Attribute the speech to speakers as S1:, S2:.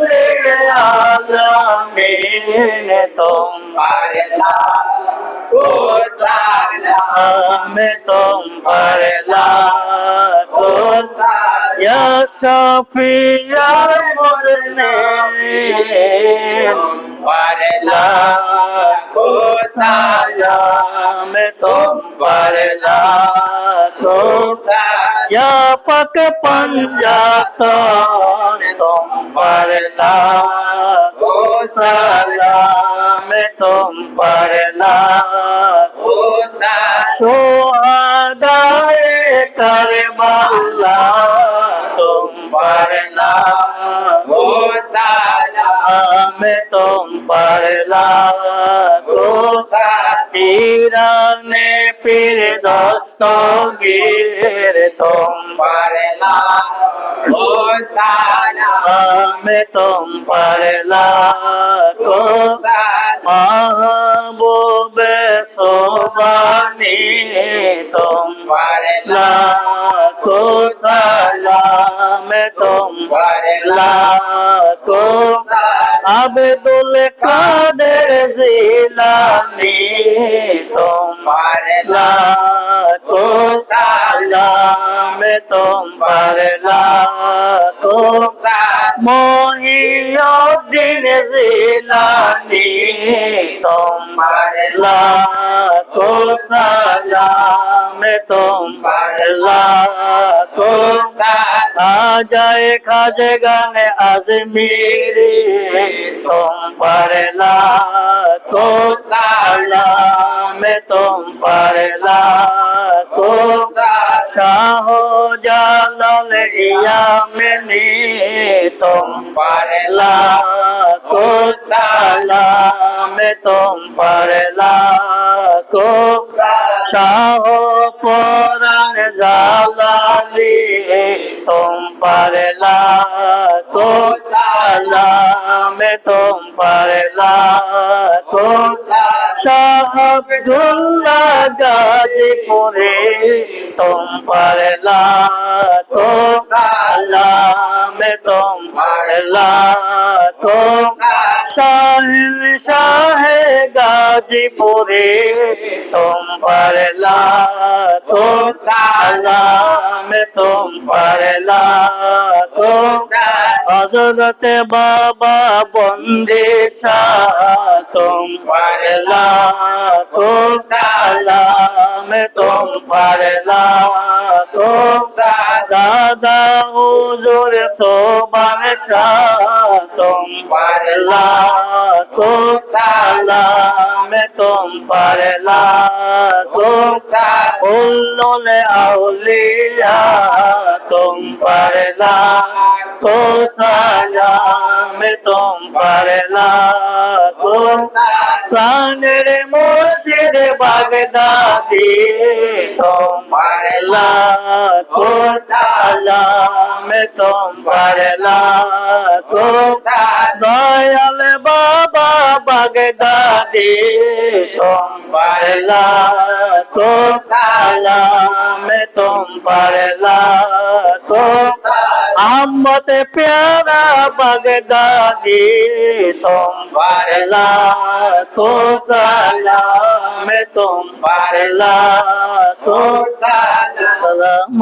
S1: লিল আলামিন তোমার সালাম তোমার ইয়া শাফিয়াল মুজনিবিন লাখো সালাম তোমার লাখো ইয়া পাক পঞ্জাতন তোমার লাখো সালাম তোমার লাখো সোহাদায়ে কারবালা তোমার লাখো সালাম তোমার লাখো পীরানে পীর দস্তগীর তোমার সালাম তোমার লাখো মাহবুবে সোবানি তোমার লাখো সালাম তোমার লাখো আব্দুল কাদের জিলানি, তোমার লাখো সালাম তোমার লাখো মহিউদ্দিন জিলানি, তোমার লাখো সালাম তোমার লাখো আজায় খাজে গানে আজমিরি তোমার লাখো সালাম তোমার লাখো শাহ জালাল ইয়ামিনী তোমার লাখো সালাম তোমার লাখো শাহ পরাণ জালালি তোমার লাখো সালাম তোমার লাখো শাহ আব্দুল্লাহ গাজীপুরে তোমার লাখো সালাম তোমার লাখো শাহিন শাহ গাজীপুরে তোমার লাখো সালাম লাখো হজরত বাবা বন্দে লাখো সালাম তোমার লাখো দাদা হুজুর সোবান শাহ লাখো সালাম তোমার লাখো উল্লুল আউলিয়া তোমার লাখো সালাম তোমার লাখো প্রাণের মুর্শিদ বাগদাদি তোমার লাখো সালাম দয়াল বাগদাদি তোমার লাখো সালাম তোমার লাখো আহমদ প্যারা বাগদাদি তোমার লাখো সালাম তোমার লাখো সালাম